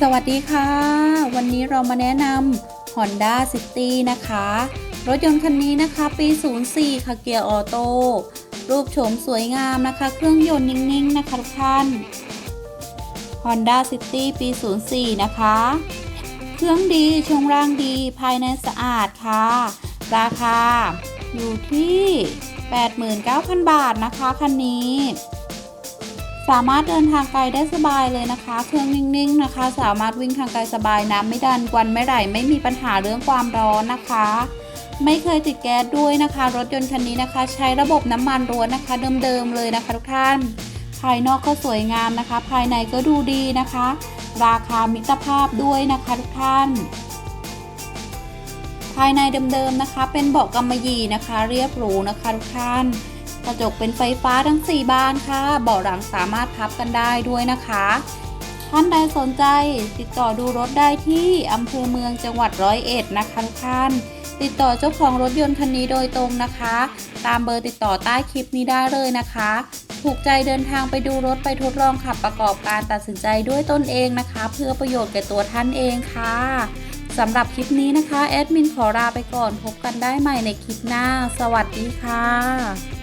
สวัสดีค่ะ วันนี้เรามาแนะนำ Honda City นะคะ รถยนต์คันนี้นะคะปี 04 ค่ะเกียร์ออโต้รูปโฉมสวยงามนะคะ เครื่องยนต์นิ่ง ๆ นะคะทุกท่าน Honda City ปี 04 นะคะ เครื่องดีช่วงล่างดีภายในสะอาดค่ะ ราคาอยู่ที่ 89,000 บาทนะคะคันนี้ สามารถเดินทางไกลได้สบายเลยนะคะ เครื่องนิ่งๆนะคะ สามารถวิ่งทางไกลสบายน้ำไม่ดันควันไม่ไหลไม่มีปัญหาเรื่องความร้อนนะคะ ไม่เคยติดแก๊สด้วยนะคะ รถยนต์คันนี้นะคะ ใช้ระบบน้ำมันล้วนนะคะ เดิมๆเลยนะคะ ทุกท่าน ภายนอกก็สวยงามนะคะ ภายในก็ดูดีนะคะ ราคามิตรภาพด้วยนะคะทุกท่าน ภายในเดิมๆนะคะ เป็นเบาะกำมะหยี่นะคะ เรียบหรูนะคะทุกท่าน กระจกเป็นไฟฟ้าทั้ง 4 บานค่ะ เบาะหลังสามารถพับกันได้ด้วยนะคะ ท่านใดสนใจติดต่อดูรถได้ที่อำเภอเมืองจังหวัดร้อยเอ็ดนะคะทุกท่านติดต่อเจ้าของรถยนต์คันนี้โดยตรงนะคะ ตามเบอร์ติดต่อใต้คลิปนี้ได้เลยนะคะ ถูกใจเดินทางไปดูรถไปทดลองขับประกอบการตัดสินใจด้วยตนเองนะคะ เพื่อประโยชน์แก่ตัวท่านเองค่ะสำหรับคลิปนี้นะคะแอดมินขอลาไปก่อนพบกันได้ใหม่ในคลิปหน้า สวัสดีค่ะ